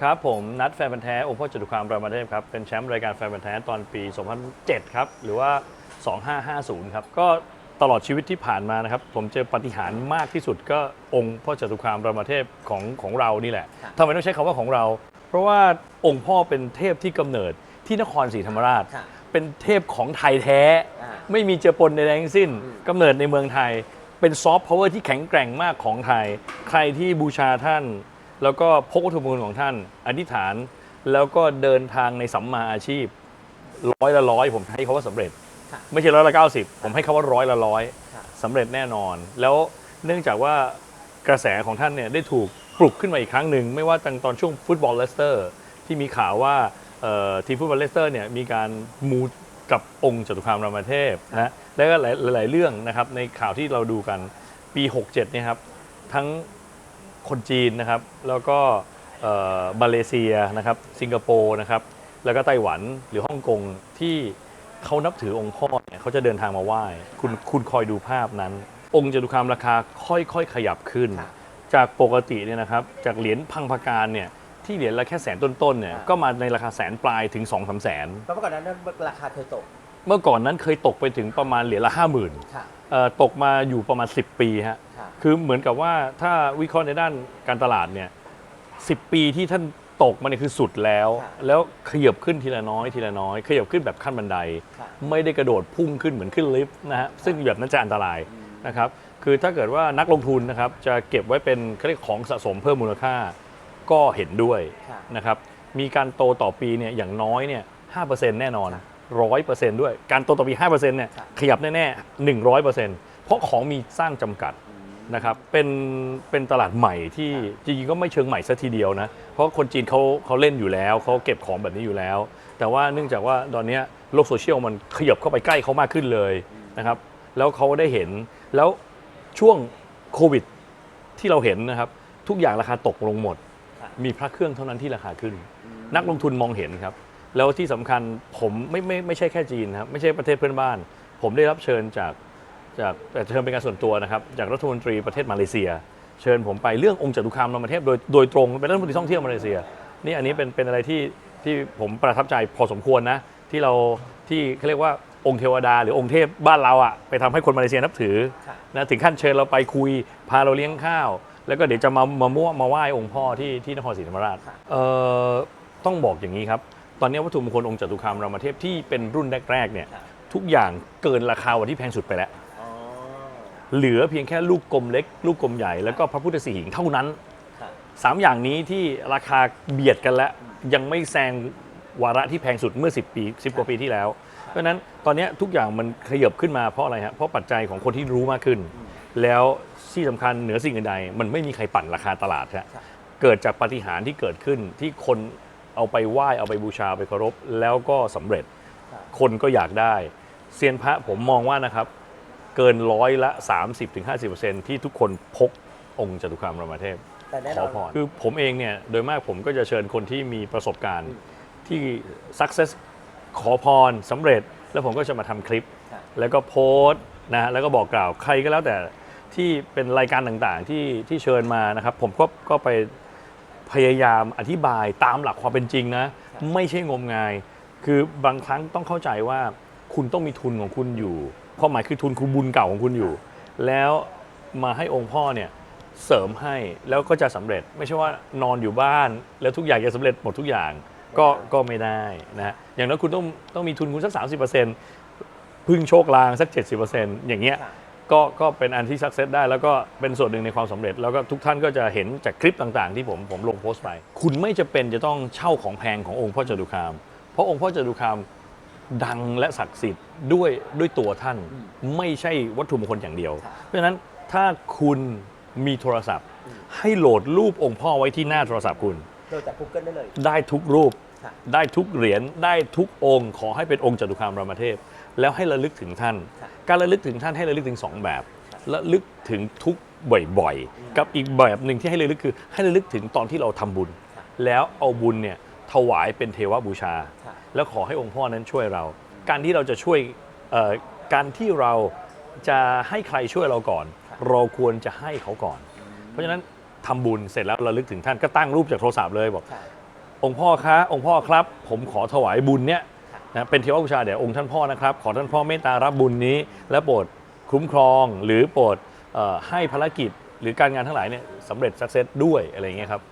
ครับผมนัดแฟนพันธ์แท้องค์พ่อจตุคามรามเทพครับ เป็นแชมป์รายการแฟนพันธ์แท้ตอนปี 2007 ครับ หรือว่า 2550 ครับ ก็ตลอดชีวิตที่ผ่านมานะครับ ผมเจอปาฏิหารย์มากที่สุดก็องค์พ่อจตุคามรามเทพของของเรานี่แหละครับทำไมต้องใช้คำว่าของเรา เพราะว่าองค์พ่อเป็นเทพที่กำเนิดที่นครศรีธรรมราช ค่ะเป็นเทพของไทยแท้ อ่า ไม่มีเจือปนใดๆทั้งสิ้นอืมกำเนิดในเมืองไทย เป็นซอฟต์พาวเวอร์ที่แข็งแกร่งมากของไทย ใครที่บูชาท่าน แล้วก็พกวัตถุมงคลของท่าน อธิษฐาน แล้วก็เดินทางในสัมมาอาชีพร้อยละร้อยผมให้เขาว่าสำเร็จค่ะไม่ใช่ร้อยละเก้าสิบผมให้เขาว่าร้อยละร้อยค่ะสำเร็จแน่นอน แล้วเนื่องจากว่ากระแสของท่านเนี่ยได้ถูกปลุกขึ้นมาอีกครั้งหนึ่ง ไม่ว่าตั้งตอนช่วงฟุตบอลเลสเตอร์ ที่มีข่าวว่าเอ่อทีมฟุตบอลเลสเตอร์เนี่ยมีการมูกับองค์จตุคามรามเทพนะแล้วก็หลายหลายๆเรื่องนะครับในข่าวที่เราดูกันปี 67เนี่ยครับทั้ง คนจีนนะครับ แล้วก็เอ่อมาเลเซียนะครับ สิงคโปร์นะครับ แล้วก็ไต้หวันหรือฮ่องกงที่เขานับถือองค์พ่อเนี่ยเขาจะเดินทางมาไหว้คุณคุณคอยดูภาพนั้น องค์จตุคามราคาค่อยๆขยับขึ้นค่ะจากปกติเนี่ยนะครับจากเหรียญพังพการเนี่ยที่เหรียญละแค่แสนต้นๆเนี่ยค่ะก็มาในราคาแสนปลายถึง2องสามแสนเพราะเมื่อก่อนนั้นราคาเคยตก เมื่อก่อนนั้นเคยตกไปถึงประมาณเหรียญละห้าหมื่นค่ะ ตกมาอยู่ประมาณ 10 ปีฮะค่ะ คือเหมือนกับว่าถ้าวิเคราะห์ในด้านการตลาดเนี่ยสิปีที่ท่านตกมาเนี่ยคือสุดแล้ว ค่ะ แล้วขยับขึ้นทีละน้อยทีละน้อย ขยับขึ้นแบบขั้นบันได ค่ะ ไม่ได้กระโดดพุ่งขึ้นเหมือนขึ้นลิฟต์นะฮะซึ่งแบบนั้นจะอันตรายอืมนะครับคือถ้าเกิดว่านักลงทุนนะครับจะเก็บไว้เป็นเขาเรียกของสะสมเพิ่มมูลค่าก็เห็นด้วยค่ะ นะครับมีการโตต่อปีเนี่ยอย่างน้อยเนี่ย5%แน่นอน ค่ะร้อยเปอร์เซ็นต์ด้วย การโตต่อปี 5%เนี่ยค่ะขยับแน่ๆ 100%เพราะของมีสร้างจำกัดอืมนะครับเป็นเป็นตลาดใหม่ที่จริงๆก็ไม่เชิงใหม่ซะทีเดียวนะ เพราะคนจีนเขาเขาเล่นอยู่แล้ว เขาเก็บของแบบนี้อยู่แล้ว แต่ว่าเนื่องจากว่าตอนเนี้ยโลกโซเชียลมันขยับเข้าไปใกล้เขามากขึ้นเลยนะครับ แล้วเขาได้เห็นแล้วช่วงโควิดที่เราเห็นนะครับ ทุกอย่างราคาตกลงหมดค่ะมีพระเครื่องเท่านั้นที่ราคาขึ้นอืมนักลงทุนมองเห็นครับ แล้วที่สำคัญผมไม่ไม่ไม่ใช่แค่จีนนะครับไม่ใช่ประเทศเพื่อนบ้าน ผมได้รับเชิญจากจากแต่เชิญเป็นการส่วนตัวนะครับ จากรัฐมนตรีประเทศมาเลเซีย เชิญผมไปเรื่ององค์จตุคามรามเทพโดยโดยตรงเป็นรัฐมนตรีท่องเที่ยวมาเลเซียนี่อันนี้เป็นเป็นอะไรที่ที่ผมประทับใจพอสมควรนะ ที่เราที่เขาเรียกว่าองค์เทวดา หรือองค์เทพบ้านเราอะไปทำให้คนมาเลเซียนับถือค่ะนะถึงขั้นเชิญเราไปคุยพาเราเลี้ยงข้าว แล้วก็เดี๋ยวจะมามามั่วมาไหว้องค์พ่อที่ที่นครศรีธรรมราชค่ะเอ่อต้องบอกอย่างนี้ครับ ตอนนี้วัตถุมงคลองค์จตุคามรามเทพที่เป็นรุ่นแรกๆเนี่ยค่ะทุกอย่างเกินราคาวันที่แพงสุดไปแล้วอ๋อเหลือเพียงแค่ลูกกลมเล็ก ลูกกลมใหญ่แล้วก็พระพุทธสีหิงเท่านั้นค่ะสามอย่างนี้ที่ราคาเบียดกันแล้ว ยังไม่แซงวาระที่แพงสุดเมื่อ 10 ปี 10 กว่าปีที่แล้ว เพราะฉะนั้นตอนนี้ทุกอย่างมันขยับขึ้นมาเพราะอะไรฮะเพราะปัจจัยของคนที่รู้มากขึ้น แล้วที่สำคัญเหนือสิ่งอื่นใด มันไม่มีใครปั่นราคาตลาดฮะครับเกิดจากปาฏิหารย์ที่เกิดขึ้นที่คน เอาไปไหว้เอาไปบูชาเอาไปเคารพแล้วก็สำเร็จค่ะคนก็อยากได้เซียนพระผมมองว่านะครับ เกินร้อยละ 30-50%ที่ทุกคนพกองค์จตุคามรามเทพแต่แน่ขนออนพรคือผมเองเนี่ยโดยมากผมก็จะเชิญคนที่มีประสบการณ์อืมที่ success ขอพรสำเร็จ แล้วผมก็จะมาทำคลิปค่ะแล้วก็โพสต์นะฮะแล้วก็บอกกล่าวใครก็แล้วแต่ที่เป็นรายการต่างๆที่ที่เชิญมานะครับ ผมก็ก็ไป พยายามอธิบายตามหลักความเป็นจริงนะ ไม่ใช่งมงาย คือบางครั้งต้องเข้าใจว่าคุณต้องมีทุนของคุณอยู่ความหมายคือทุนคุณบุญเก่าของคุณอยู่ แล้วมาให้องค์พ่อเนี่ยเสริมให้แล้วก็จะสำเร็จไม่ใช่ว่านอนอยู่บ้าน แล้วทุกอย่างจะสำเร็จหมดทุกอย่างก็ก็ไม่ได้นะฮะอย่างนั้นคุณต้องต้องมีทุนคุณสัก 30%พึ่งโชคลางสัก 70%อย่างเงี้ยค่ะ ก็ก็เป็นอันที่สักเซสได้ แล้วก็เป็นส่วนหนึ่งในความสำเร็จ แล้วก็ทุกท่านก็จะเห็นจากคลิปต่างๆ ที่ผมผมลงโพสต์ไป คุณไม่จะเป็นจะต้องเช่าของแพงขององค์พ่อจตุคาม เพราะองค์พ่อจตุคามดังและศักดิ์สิทธิ์ด้วยด้วยตัวท่านอืมไม่ใช่วัตถุมงคลอย่างเดียวครับเพราะฉะนั้นถ้าคุณมีโทรศัพท์อืมให้โหลดรูปองค์พ่อไว้ที่หน้าโทรศัพท์คุณโดยจาก Google ได้เลย ได้ทุกรูปค่ะได้ทุกเหรียญได้ทุกองค์ ขอให้เป็นองค์จตุคามรามเทพ แล้วให้ระลึกถึงท่านค่ะการระลึกถึงท่านให้ระลึกถึงสองแบบค่ะระลึกถึงทุกบ่อยๆ กับอีกแบบหนึ่งที่ให้ระลึกคือ ให้ระลึกถึงตอนที่เราทำบุญค่ะแล้วเอาบุญเนี่ยถวายเป็นเทวบูชาค่ะแล้วขอให้องค์พ่อนั้นช่วยเรา การที่เราจะช่วยเอ่อการที่เราจะให้ใครช่วยเราก่อนค่ะเราควรจะให้เขาก่อน เพราะฉะนั้นทำบุญเสร็จแล้วระลึกถึงท่านก็ตั้งรูปจากโทรศัพท์เลยบอกค่ะองค์พ่อคะองค์พ่อครับ ผมขอถวายบุญเนี้ยค่ะ นะเป็นเทวบูชาแด่องค์ท่านพ่อนะครับขอท่านพ่อเมตตารับบุญนี้ และโปรดคุ้มครองหรือโปรดเอ่อให้ภารกิจหรือการงานทั้งหลายเนี่ยสำเร็จสักเซสด้วยอะไรอย่างเงี้ยครับ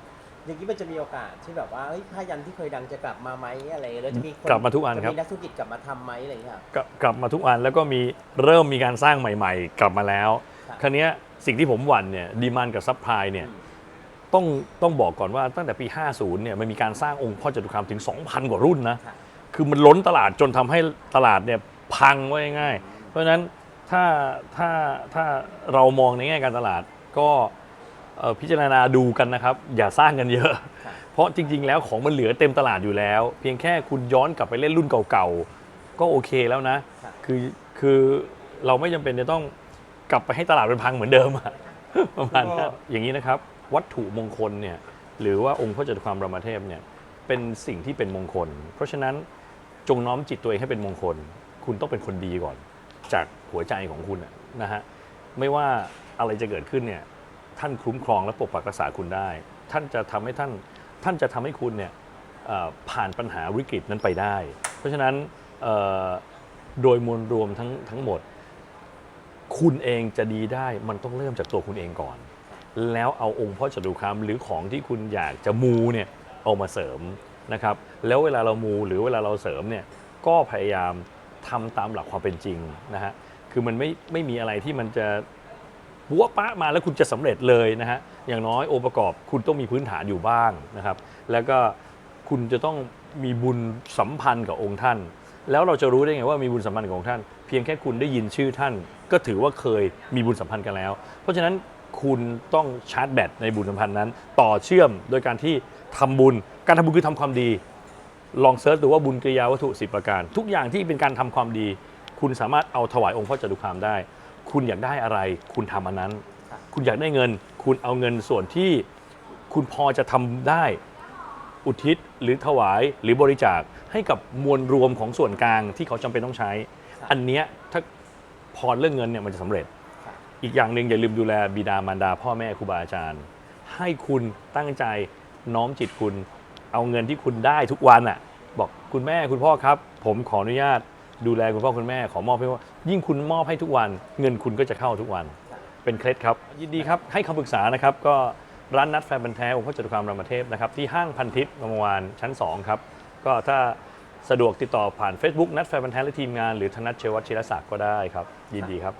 อย่างนี้มันจะมีโอกาสที่แบบว่าเฮ้ยผ้ายันที่เคยดังจะกลับมาไหมอะไรแล้วจะมีคนกลับมาทุกอันครับจะมีนักธุรกิจกลับมาทำไหมอะไรอย่างเงี้ยครับกลับกลับมาทุกอันแล้วก็มีเริ่มมีการสร้างใหม่ ๆ กลับมาแล้ว ครับคราวเนี้ยสิ่งที่ผมหวั่นเนี่ยดีมานกับซัพพลายเนี่ยอืมต้องต้องบอกก่อนว่าตั้งแต่ปี 50เนี่ยมันมีการสร้างองค์พ่อจตุคามถึง 2,000 กว่ารุ่นนะ ค่ะคือมันล้นตลาดจนทำให้ตลาดเนี่ยพังไว้ง่ายๆเพราะฉะนั้นถ้าถ้าถ้าเรามองในแง่การตลาดก็เอ่อพิจารณาดูกันนะครับ อย่าสร้างกันเยอะค่ะเพราะจริง ๆ แล้วของมันเหลือเต็มตลาดอยู่แล้ว เพียงแค่คุณย้อนกลับไปเล่นรุ่นเก่าๆ ก็โอเคแล้วนะค่ะคือคือเราไม่จำเป็นจะต้องกลับไปให้ตลาดเป็นพังเหมือนเดิมอะประมาณนั้นอย่างนี้นะครับ วัตถุมงคลเนี่ยหรือว่าองค์พระจตุคามรามเทพเนี่ยเป็นสิ่งที่เป็นมงคล เพราะฉะนั้น จงน้อมจิตตัวเองให้เป็นมงคล คุณต้องเป็นคนดีก่อน จากหัวใจของคุณนะฮะไม่ว่าอะไรจะเกิดขึ้นเนี่ยท่านคุ้มครองและปกปักรักษาคุณได้ ท่านจะทำให้ท่านท่านจะทำให้คุณเนี่ยผ่านปัญหาวิกฤตนั้นไปได้ เพราะฉะนั้นโดยมวลรวมทั้งทั้งหมด คุณเองจะดีได้มันต้องเริ่มจากตัวคุณเองก่อน แล้วเอาองค์พ่อจตุคามหรือของที่คุณอยากจะมูเนี่ยเอามาเสริม นะครับแล้วเวลาเรามูหรือเวลาเราเสริมเนี่ยก็พยายามทำตามหลักความเป็นจริงนะฮะคือมันไม่ไม่มีอะไรที่มันจะปัวปะมาแล้วคุณจะสำเร็จเลยนะฮะอย่างน้อยองค์ประกอบคุณต้องมีพื้นฐานอยู่บ้างนะครับ แล้วก็คุณจะต้องมีบุญสัมพันธ์กับองค์ท่าน แล้วเราจะรู้ได้ไงว่ามีบุญสัมพันธ์กับองค์ท่าน เพียงแค่คุณได้ยินชื่อท่าน ก็ถือว่าเคยมีบุญสัมพันธ์กันแล้ว เพราะฉะนั้น คุณต้องชาร์จแบตในบุญสัมพันธ์นั้น ต่อเชื่อมโดยการที่ทำบุญ การทำบุญคือทำความดี ลองเซิร์ชดูว่าบุญกริยาวัตถุสิประการ ทุกอย่างที่เป็นการทำความดี คุณสามารถเอาถวายองค์พระจตุคามได้ คุณอยากได้อะไร คุณทำอันนั้น คุณอยากได้เงิน คุณเอาเงินส่วนที่คุณพอจะทำได้อุทิศหรือถวายหรือบริจาคให้กับมวลรวมของส่วนกลางที่เขาจำเป็นต้องใช้ อันเนี้ยถ้าพรเรื่องเงินเนี่ยมันจะสำเร็จ อีกอย่างหนึ่งอย่าลืมดูแลบิดามารดา พ่อแม่ครูบาอาจารย์ ให้คุณตั้งใจน้อมจิตคุณ เอาเงินที่คุณได้ทุกวันอะ บอกคุณแม่คุณพ่อครับ ผมขออนุญาตดูแลคุณพ่อคุณแม่ขอมอบให้ว่ายิ่งคุณมอบให้ทุกวัน เงินคุณก็จะเข้าทุกวัน เป็นเคล็ดครับ ยินดีครับให้คำปรึกษานะครับ ก็ร้านนัดแฟนบันธุ์แท้องค์พระจตุคามรามเทพนะครับที่ห้างพันทิพย์งามวานชั้น 2 ครับ ก็ถ้าสะดวกติดต่อผ่าน Facebook นัดแฟนบันธุ์แท้และทีมงานหรือธนัทเชยวัชชิรศักดิ์ก็ได้ครับ ยินดีครับ